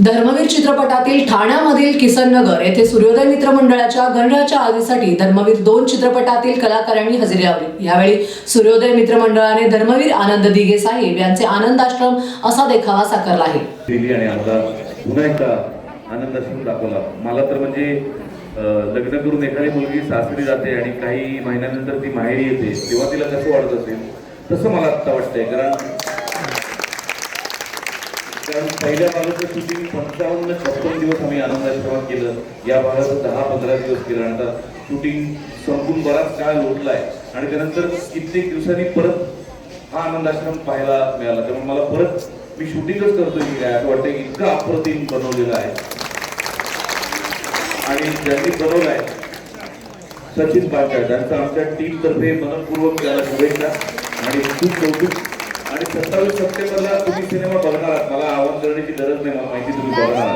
धर्मवीर चित्रपटातील ठाण्यामधील किसननगर येथे सूर्योदय मित्र मंडळाच्या गणराच्या आधीसाठी धर्मवीर दोन चित्रपटातील कलाकारांनी हजेरी लावली. यावेळी सूर्योदय मित्र मंडळाने धर्मवीर आनंद दिघे साहेब यांचे आनंदाश्रम असा देखावा साकारला आहे. दिली आणि आम्हाला पुन्हा एकदा आनंद दाखवला. मला तर म्हणजे लग्न करून एखादी मुलगी सासरी जाते आणि काही महिन्यानंतर ती माहेरी येते तेव्हा तिला कसं वाटत असेल? तसं मला आत्ता वाटतंय कारण कारण पहिल्या भागाचं शूटिंग पंचावन्न छप्पन दिवस आम्ही आनंदाश्रमात केलं. या भागाचं दहा पंधरा दिवस केलं. आणि आता शूटिंग संपून बराच काळ लोटलाय. आणि त्यानंतर कित्येक दिवसांनी परत हा आनंदाश्रम पाहायला मिळाला. त्यामुळे मला परत मी शूटिंगच करतोय. की काय असं वाटतं की इतकं अप्रतिम बनवलेलं आहे. आणि ज्यांनी बनवलाय सचिन पाटकर त्यांचा आमच्या टीम तर्फे मनपूर्वक त्याला शुभेच्छा. आणि खूप कौतुक. आणि सत्तावीस सप्टेंबरला तुम्ही सिनेमा बघणार मला आवाहन करण्याची गरज नाही मला माहिती तुम्ही बघणार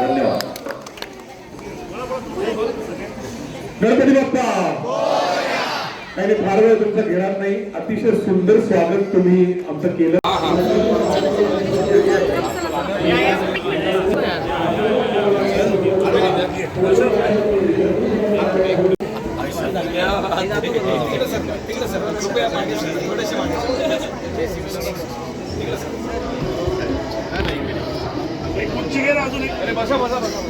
धन्यवाद. गणपती बाप्पा! आणि फार वेळ तुमचं घेणार नाही. अतिशय सुंदर स्वागत तुम्ही आमचं केलं. कृपया अजून एक? बसा बसा बसा.